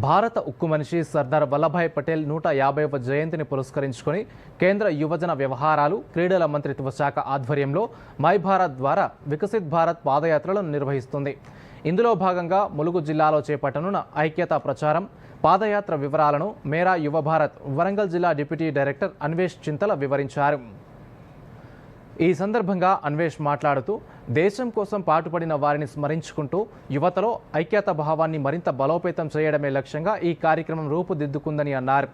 భారత ఉక్కు మనిషి సర్దార్ వల్లభాయ్ పటేల్ నూట యాభైవ జయంతిని పురస్కరించుకొని కేంద్ర యువజన వ్యవహారాలు క్రీడల మంత్రిత్వ శాఖ ఆధ్వర్యంలో మై భారత్ ద్వారా వికసిత్ భారత్ పాదయాత్రలను నిర్వహిస్తుంది. ఇందులో భాగంగా ములుగు జిల్లాలో చేపట్టనున్న ఐక్యతా ప్రచారం పాదయాత్ర వివరాలను మేరా యువ భారత్ వరంగల్ జిల్లా డిప్యూటీ డైరెక్టర్ అన్వేష్ చింతల వివరించారు. ఈ సందర్భంగా అన్వేష్ మాట్లాడుతూ దేశం కోసం పాటుపడిన వారిని స్మరించుకుంటూ యువతలో ఐక్యత భావాన్ని మరింత బలోపేతం చేయడమే లక్ష్యంగా ఈ కార్యక్రమం రూపుదిద్దుకుందని అన్నారు.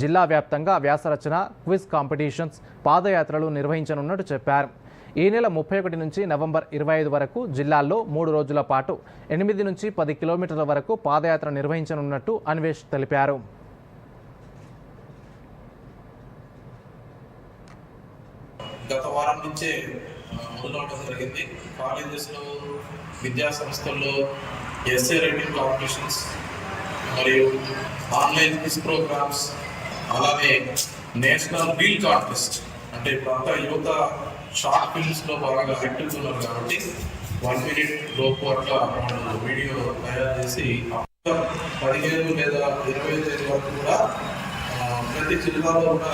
జిల్లా వ్యాప్తంగా వ్యాసరచన క్విజ్ కాంపిటీషన్స్ పాదయాత్రలు నిర్వహించనున్నట్టు చెప్పారు. ఈ నెల ముప్పై ఒకటి నుంచి నవంబర్ ఇరవై ఐదు వరకు జిల్లాల్లో మూడు రోజుల పాటు ఎనిమిది నుంచి పది కిలోమీటర్ల వరకు పాదయాత్ర నిర్వహించనున్నట్టు అన్వేష్ తెలిపారు. గత వారం నుంచే ఆ, మొదలవడం జరిగింది. కాలేజెస్లో విద్యా సంస్థల్లో ఎస్ఏ రైటింగ్ కాంపిటీషన్స్ మరియు ఆన్లైన్ క్విజ్ ప్రోగ్రామ్స్ అలాగే నేషనల్ వీల్ కాంటెస్ట్ అంటే ఇప్పుడంతా యువత షార్ట్ ఫిల్మ్స్లో బాగా యాక్టివ్ ఉన్నారు కాబట్టి వన్ మినిట్ లోపు అట్లా వీడియో తయారు చేసి పదిహేను లేదా ఇరవై తేదీ వరకు కూడా ప్రతి జిల్లాలో కూడా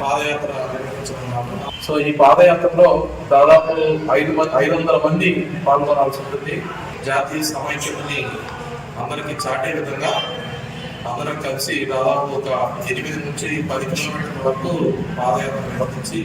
పాదయాత్ర నిర్వహించనున్నాము. సో ఈ పాదయాత్రలో దాదాపు ఐదు మంది ఐదు వందల మంది పాల్గొనాల్సి ఉంటుంది. జాతీయ సమైక్యతని అందరికీ చాటే విధంగా అందరం కలిసి దాదాపు ఒక ఎనిమిది నుంచి పది కిలోమీటర్ల వరకు పాదయాత్ర నిర్వహించి